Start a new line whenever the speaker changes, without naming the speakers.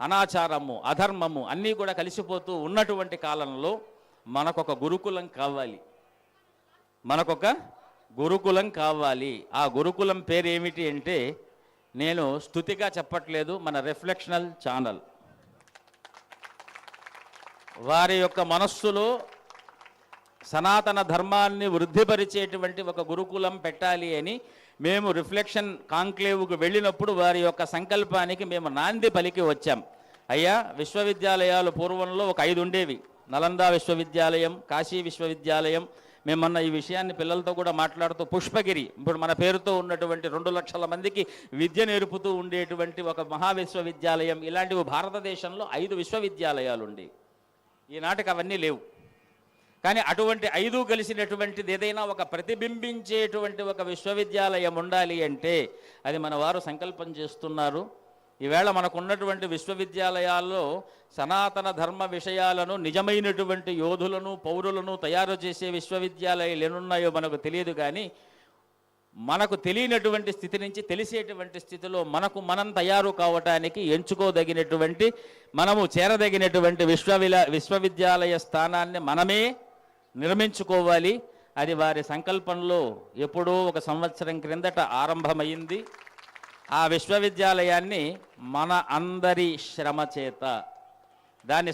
అనాచారము అధర్మము అన్నీ కూడా కలిసిపోతూ ఉన్నటువంటి కాలంలో మనకొక గురుకులం కావాలి. మనకొక గురుకులం కావాలి. ఆ గురుకులం పేరు ఏమిటి అంటే నేను స్థుతిగా చెప్పట్లేదు మన రిఫ్లెక్షనల్ ఛానల్. వారి యొక్క మనస్సులో సనాతన ధర్మాన్ని వృద్ధిపరిచేటువంటి ఒక గురుకులం పెట్టాలి అని మేము రిఫ్లెక్షన్ కాంక్లేవ్కు వెళ్ళినప్పుడు వారి యొక్క సంకల్పానికి మేము నాంది పలికి వచ్చాం. అయ్యా విశ్వవిద్యాలయాలు పూర్వంలో ఒక ఐదు ఉండేవి. నలందా విశ్వవిద్యాలయం కాశీ విశ్వవిద్యాలయం. మేమన్న ఈ విషయాన్ని పిల్లలతో కూడా మాట్లాడుతూ పుష్పగిరి ఇప్పుడు మన పేరుతో ఉన్నటువంటి రెండు లక్షల మందికి విద్య నేర్పుతూ ఉండేటువంటి ఒక మహా విశ్వవిద్యాలయం ఇలాంటివి భారతదేశంలో ఐదు విశ్వవిద్యాలయాలు ఉండేవి ఈనాటికి అవన్నీ లేవు. కానీ అటువంటి ఐదు కలిసినటువంటిది ఏదైనా ఒక ప్రతిబింబించేటువంటి ఒక విశ్వవిద్యాలయం ఉండాలి అంటే అది మన వారు సంకల్పం చేస్తున్నారు. ఈవేళ మనకున్నటువంటి విశ్వవిద్యాలయాల్లో సనాతన ధర్మ విషయాలను నిజమైనటువంటి యోధులను పౌరులను తయారు చేసే విశ్వవిద్యాలయాలు ఎన్నున్నాయో మనకు తెలియదు కానీ మనకు తెలియనటువంటి స్థితి నుంచి తెలిసేటువంటి స్థితిలో మనకు మనం తయారు కావటానికి ఎంచుకోదగినటువంటి మనము చేరదగినటువంటి విశ్వవిల విశ్వవిద్యాలయ స్థానాన్ని మనమే నిర్మించుకోవాలి. అది వారి సంకల్పంలో ఎప్పుడో ఒక సంవత్సరం క్రిందట ఆరంభమైంది. ఆ విశ్వవిద్యాలయాన్ని మన అందరి శ్రమ చేత దాన్ని